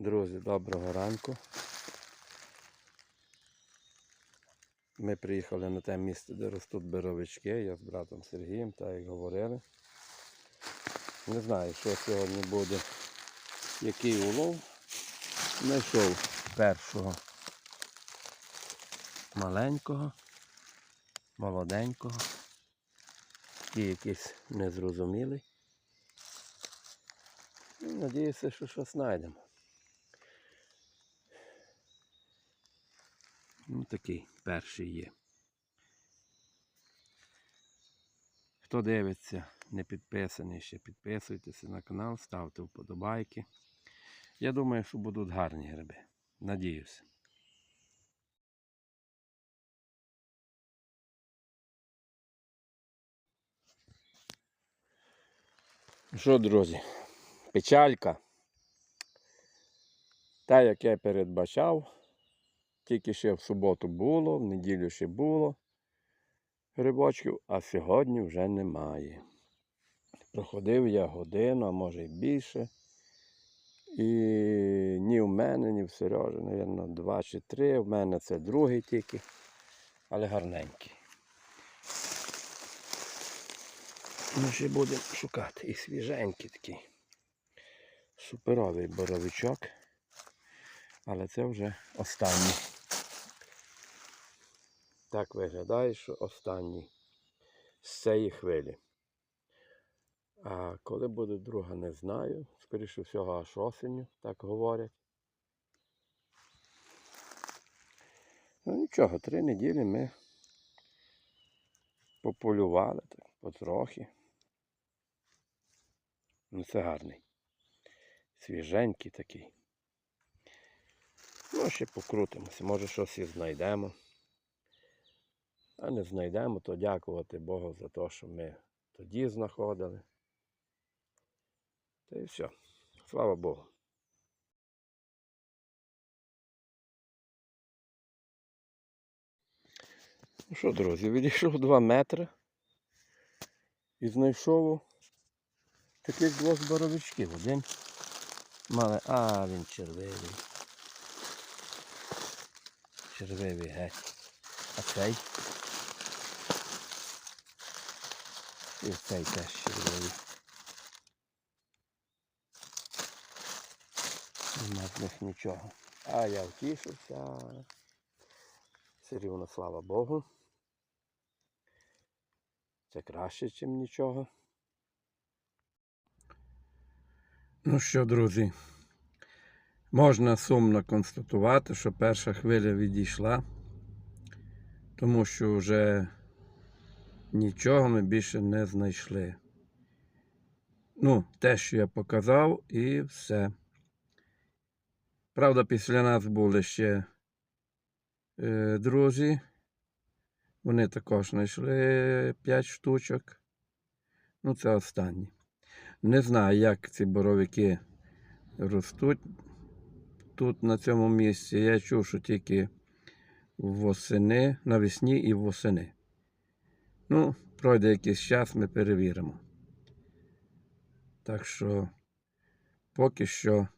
Друзі, доброго ранку. Ми приїхали на те місце, де ростуть боровички. Я з братом Сергієм, так як говорили. Не знаю, що сьогодні буде, який улов. Знайшов першого маленького, молоденького. І якийсь незрозумілий. Надіюся, що щось знайдемо. Ну, такий перший є. Хто дивиться, не підписаний, ще підписуйтеся на канал, ставте вподобайки. Я думаю, що будуть гарні гриби. Надіюся. Що, друзі, печалька. Та, як я передбачав, тільки ще в суботу було, в неділю ще було грибочків, а сьогодні вже немає. Проходив я годину, а може й більше. І ні в мене, ні в Сережі, мабуть, два чи три. В мене це другий тільки, але гарненький. Ми ще будемо шукати. І свіженький такий. Суперовий боровичок. Але це вже останній. Так виглядає, що останній з цієї хвилі. А коли буде друга, не знаю. Скоріше всього, аж осінню, так говорять. Ну нічого, три неділі ми пополювали так, потрохи. Ну це гарний. Свіженький такий. Ну, ще покрутимося, може щось і знайдемо. А не знайдемо, то дякувати Богу за те, що ми тоді знаходили. Та і все. Слава Богу. Ну що, друзі, відійшов 2 метри і знайшов таких двох здоровичків. Один мали. А, він червивий. Червивий геть. А цей? І цей теж червивий. Нема з них нічого. А я втішився. Все рівно, слава Богу. Це краще, ніж нічого. Ну що, друзі, можна сумно констатувати, що перша хвиля відійшла, тому що вже нічого ми більше не знайшли. Ну, те, що я показав, і все. Правда, після нас були ще е, друзі. Вони також знайшли 5 штучок. Ну, це останні. Не знаю, як ці боровики ростуть тут на цьому місці. Я чув, що тільки восени, навесні і восени. Ну, пройде якийсь час, ми перевіримо. Так що поки що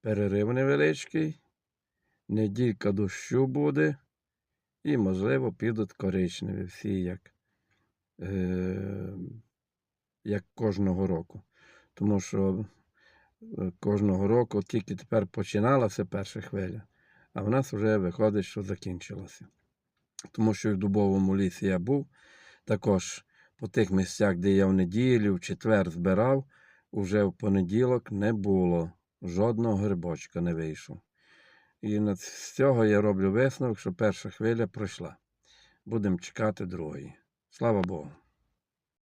перерив невеличкий, неділька дощу буде, і, можливо, підуть коричневі всі, як, е, як кожного року. Тому що е, кожного року тільки тепер починалася перша хвиля, а в нас вже виходить, що закінчилося. Тому що в дубовому лісі я був, також по тих місцях, де я в неділю, в четвер збирав, уже в понеділок не було. Жодного грибочка не вийшов. І з цього я роблю висновок, що перша хвиля пройшла. Будемо чекати другої. Слава Богу.